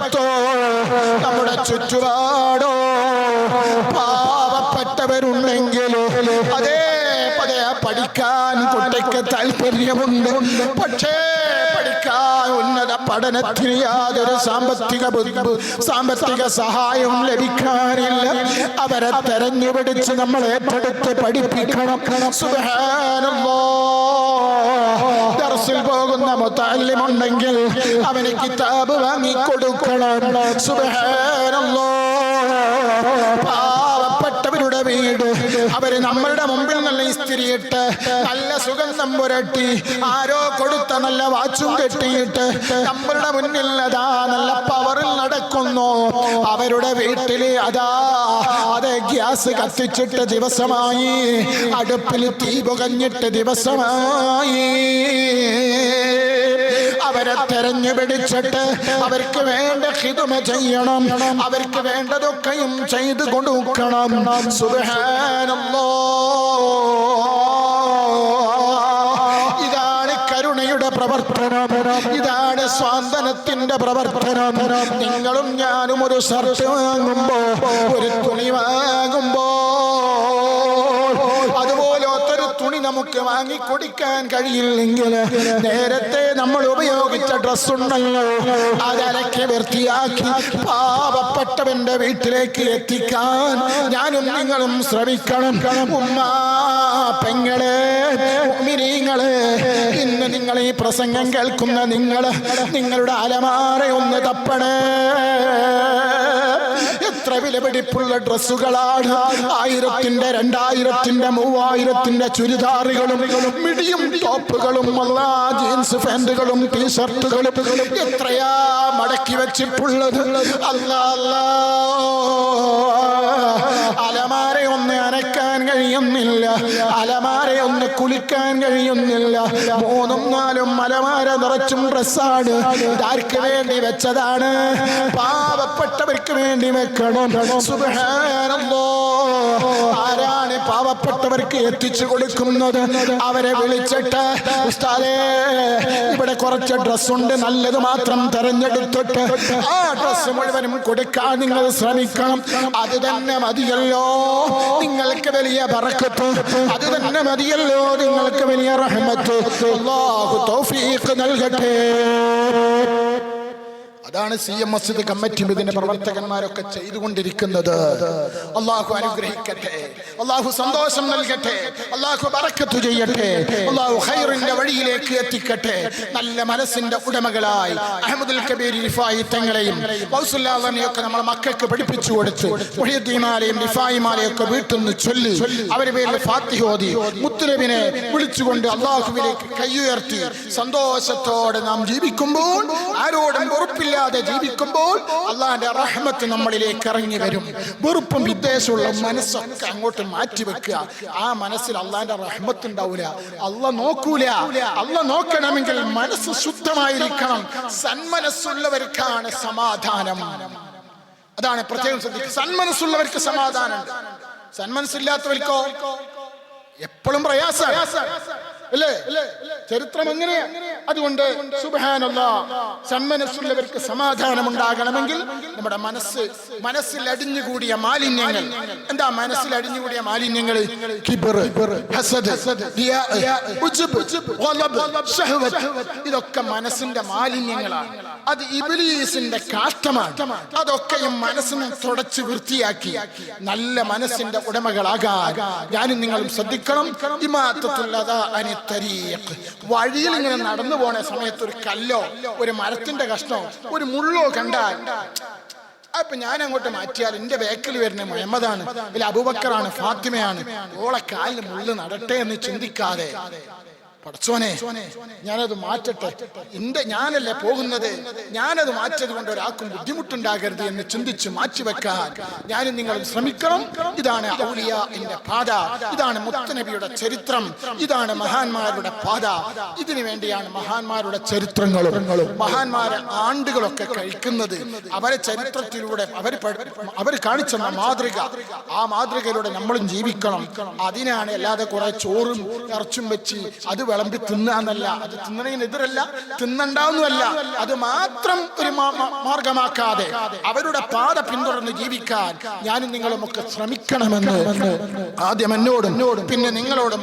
അയൽപക്കത്തോ നമ്മുടെ ചുറ്റുപാടോ പാവപ്പെട്ടവരുണ്ടെങ്കിൽ അതേ പതേ പഠിക്കാൻ കുട്ടിക്ക് താല്പര്യമുണ്ട്. പക്ഷേ ഉന്നത പഠനത്തിന് യാതൊരു സാമ്പത്തിക സാമ്പത്തിക സഹായവും ലഭിക്കാനില്ല. അവരെ തെരഞ്ഞുപിടിച്ച് നമ്മൾ ഏറ്റെടുത്ത് പഠിപ്പിക്കണം. സുബ്ഹാനല്ലാഹ് ദർസിൽ പോകുന്ന മുത്തല്ലിമുണ്ടെങ്കിൽ അവന് കിതാബ് വാങ്ങിക്കൊടുക്കണം. സുബ്ഹാനല്ലാഹ് പാവപ്പെട്ടവരുടെ വീട് അവർ നമ്മളുടെ മുമ്പിൽ നല്ല ഇസ്തിരിയിട്ട് നല്ല സുഗന്ധം പുരട്ടി ആരോ കൊടുത്ത നല്ല വാച്ചും കെട്ടിയിട്ട് നമ്മളുടെ മുന്നിൽ അതാ നല്ല പവറിൽ നടക്കുന്നു. അവരുടെ വീട്ടിൽ അതാ അതെ ഗ്യാസ് കത്തിച്ചിട്ട് ദിവസമായി അടുപ്പിൽ തീ പുകഞ്ഞിട്ട് ദിവസമായി. അവരെ തെരഞ്ഞു പിടിച്ചിട്ട് അവർക്ക് വേണ്ട ഹിതുമ ചെയ്യണം. അവർക്ക് വേണ്ടതൊക്കെയും ചെയ്തു കൊടുക്കണം. ഇതാണ് കരുണയുടെ പ്രവർത്തനം. ഇതാണ് സ്വാന്തനത്തിന്റെ പ്രവർത്തനം. നിങ്ങളും ഞാനും ഒരു ഷർട്ട് വാങ്ങുമ്പോ ഒരു തുണി വാങ്ങുമ്പോ നമുക്ക് വാങ്ങി കൊടുക്കാൻ കഴിയില്ലെങ്കിൽ നേരത്തെ നമ്മൾ ഉപയോഗിച്ച ഡ്രസ് ഉണ്ടല്ലോ അതലക്കി വൃത്തിയാക്കി പാവപ്പെട്ടവന്റെ വീട്ടിലേക്ക് എത്തിക്കാൻ ഞാനും നിങ്ങളും ശ്രമിക്കണം. ഉമ്മ പെങ്ങളെ മിനിങ്ങളെ ഇന്ന് നിങ്ങൾ ഈ പ്രസംഗം കേൾക്കുന്ന നിങ്ങൾ നിങ്ങളുടെ അലമാറ ഒന്ന് തപ്പണേ. എത്ര വിലപിടിപ്പുള്ള ഡ്രസ്സുകളാണ്. ആയിരത്തിന്റെ രണ്ടായിരത്തിന്റെ മൂവായിരത്തിന്റെ ചുരിദാറുകളും മിടിയും ടോപ്പുകളും ജീൻസ് പാന്റുകളും ടീഷർട്ടുകളും എത്രയാ മടക്കി വെച്ചിട്ടുള്ളത്? അല്ല അല്ല. അലമാര ഒന്ന് അനക്കാൻ കഴിയുന്നില്ല. അലമാര ഒന്ന് കുളിക്കാൻ കഴിയുന്നില്ല. മൂന്നും നാലും അലമാര നിറച്ചും ഡ്രസ്സാണ് ആർക്ക് വേണ്ടി വെച്ചതാണ്? പാവപ്പെട്ടവർക്ക് വേണ്ടി വെക്കണം. ആരാണ് പാവപ്പെട്ടവർക്ക് എത്തിച്ചു കൊടുക്കുന്നത്? അവരെ വിളിച്ചിട്ട് ഉസ്താദേ ഇവിടെ കുറച്ച് ഡ്രസ്സുണ്ട് നല്ലത് മാത്രം തെരഞ്ഞെടുത്തിട്ട് ആ ഡ്രസ്സ് മുഴുവനും കൊടുക്കാൻ നിങ്ങൾ ശ്രമിക്കണം. അത് തന്നെ മതിയല്ലോ. നിങ്ങൾക്ക് വലിയ ബറക്കത്ത് അത് തന്നെ മതിയല്ലോ നിങ്ങൾക്ക് വലിയ റഹ്മത്ത്. അല്ലാഹു തൗഫീഖ് നൽകട്ടെ. അതാണ് സി എം മസ്ജിദ് കമ്മിറ്റി ഇതിന്റെ പ്രവർത്തകന്മാരൊക്കെ ചെയ്തുകൊണ്ടിരിക്കുന്നത്. അള്ളാഹു അനുഗ്രഹിക്കട്ടെ. അള്ളാഹു സന്തോഷം നൽകട്ടെ. അള്ളാഹു ബറക്കത്ത് ചെയ്യട്ടെ. അള്ളാഹു ഹൈറിന്റെ വഴിയിലേക്ക് എത്തിക്കട്ടെ. നല്ല മനസ്സിന്റെ ഉടമകളായി അഹമ്മദുൽ കബീർ റിഫായി തങ്ങളെയും നമ്മളെ മക്കൾക്ക് പഠിപ്പിച്ചു കൊടുത്ത് മുഹിയദ്ദീമാലെയും റിഫായിമാലെയും ഒക്കെ വീട്ടിൽ നിന്ന് ചൊല്ലി അവരുടെ പേരിൽ ഫാത്തിഹോദി മുത്തുനബിനെ വിളിച്ചുകൊണ്ട് അള്ളാഹുവിലേക്ക് കൈയുയർത്തി സന്തോഷത്തോടെ നാം ജീവിക്കുമ്പോൾ ആരോടും വെറുപ്പില്ലാതെ ജീവിക്കുമ്പോൾ അള്ളാന്റെ റഹ്മത്ത് നമ്മളിലേക്ക് ഇറങ്ങി വരും. വെറുപ്പും വിദ്വേഷമുള്ള മനസ്സൊക്കെ അങ്ങോട്ട് മാറ്റി വെക്കുക. ആ മനസ്സിൽ അള്ളാന്റെ റഹ്മത്ത് ഉണ്ടാവൂല. അല്ല നോക്കൂല. അല്ല നോക്കണമെങ്കിൽ മനസ്സ് ശുദ്ധമായിരിക്കണം. സന്മനസ്സുള്ളവർക്കാണ് സമാധാനം. അതാണ് പ്രത്യേകം ശ്രദ്ധിക്കുക. സന്മനസ്സുള്ളവർക്ക് സമാധാനം. സന്മനസ്സില്ലാത്തവർക്കോ? എപ്പോഴും പ്രയാസമാണ് അല്ലേ? ചരിത്രം എങ്ങനെയാ അതുകൊണ്ട് സുബാനല്ല സന്മനസ്സുള്ളവർക്ക് സമാധാനം ഉണ്ടാകണമെങ്കിൽ നമ്മുടെ മനസ്സ് മനസ്സിൽ അടിഞ്ഞുകൂടിയ മാലിന്യങ്ങൾ. എന്താ മനസ്സിൽ അടിഞ്ഞുകൂടിയ മാലിന്യങ്ങൾ? ഇതൊക്കെ മനസ്സിന്റെ മാലിന്യങ്ങളാണ്. അത് ഇബിലീസിന്റെ കാഷ്ടമാണ്. അതൊക്കെയും മനസ്സിനെ തുടച്ച് വൃത്തിയാക്കി. നല്ല മനസ്സിന്റെ ഉടമകളാകാൻ ഞാനും നിങ്ങളും ശ്രദ്ധിക്കണം. ഇമാത്തുള്ളതാ അനി തരീഖ്. വഴിയിൽ ഇങ്ങനെ നടന്നു പോണ സമയത്ത് ഒരു കല്ലോ ഒരു മരത്തിന്റെ കഷ്ണോ ഒരു മുള്ളോ കണ്ടാൽ അപ്പൊ ഞാൻ അങ്ങോട്ട് മാറ്റിയാൽ എന്റെ ബാക്കിൽ വരുന്ന മുഹമ്മദാണ് ഇതിൽ അബുബക്കറാണ് ഫാത്തിമയാണ് ഓളെ കാലിൽ മുള്ളു നടട്ടെ എന്ന് ചിന്തിക്കാതെ പടച്ചോനെ ഞാനത് മാറ്റട്ടെ. എന്റെ ഞാനല്ലേ പോകുന്നത്? ഞാനത് മാറ്റിയത് കൊണ്ട് ഒരാൾക്കും ബുദ്ധിമുട്ടുണ്ടാകരുത് എന്ന് ചിന്തിച്ച് മാറ്റി വെക്കാൻ ഞാനും നിങ്ങളും ശ്രമിക്കണം. ഇതാണ് ഔലിയ എന്റെ പാത. ഇതാണ് മുത്തനബിയുടെ ചരിത്രം. ഇതാണ് മഹാന്മാരുടെ പാത. ഇതിനു വേണ്ടിയാണ് മഹാന്മാരുടെ ചരിത്രങ്ങളും മഹാന്മാരെ ആണ്ടുകളൊക്കെ കഴിക്കുന്നത്. അവരെ ചരിത്രത്തിലൂടെ അവർ അവർ കാണിച്ച മാതൃക. ആ മാതൃകയിലൂടെ നമ്മളും ജീവിക്കണം. അതിനാണ് അല്ലാതെ കുറെ ചോറും ഇറച്ചും വെച്ച് അത് വിളമ്പി തിന്നാന്നല്ല അത് തിന്നണതിനെതിരല്ല തിന്നണ്ടാവുന്നല്ല അത് മാത്രം ഒരു മാർഗമാക്കാതെ അവരുടെ പാത പിന്തുടർന്ന് ജീവിക്കാൻ ഞാനും നിങ്ങളും ഒക്കെ ശ്രമിക്കണമെന്ന് ആദ്യം എന്നോടും പിന്നെ നിങ്ങളോടും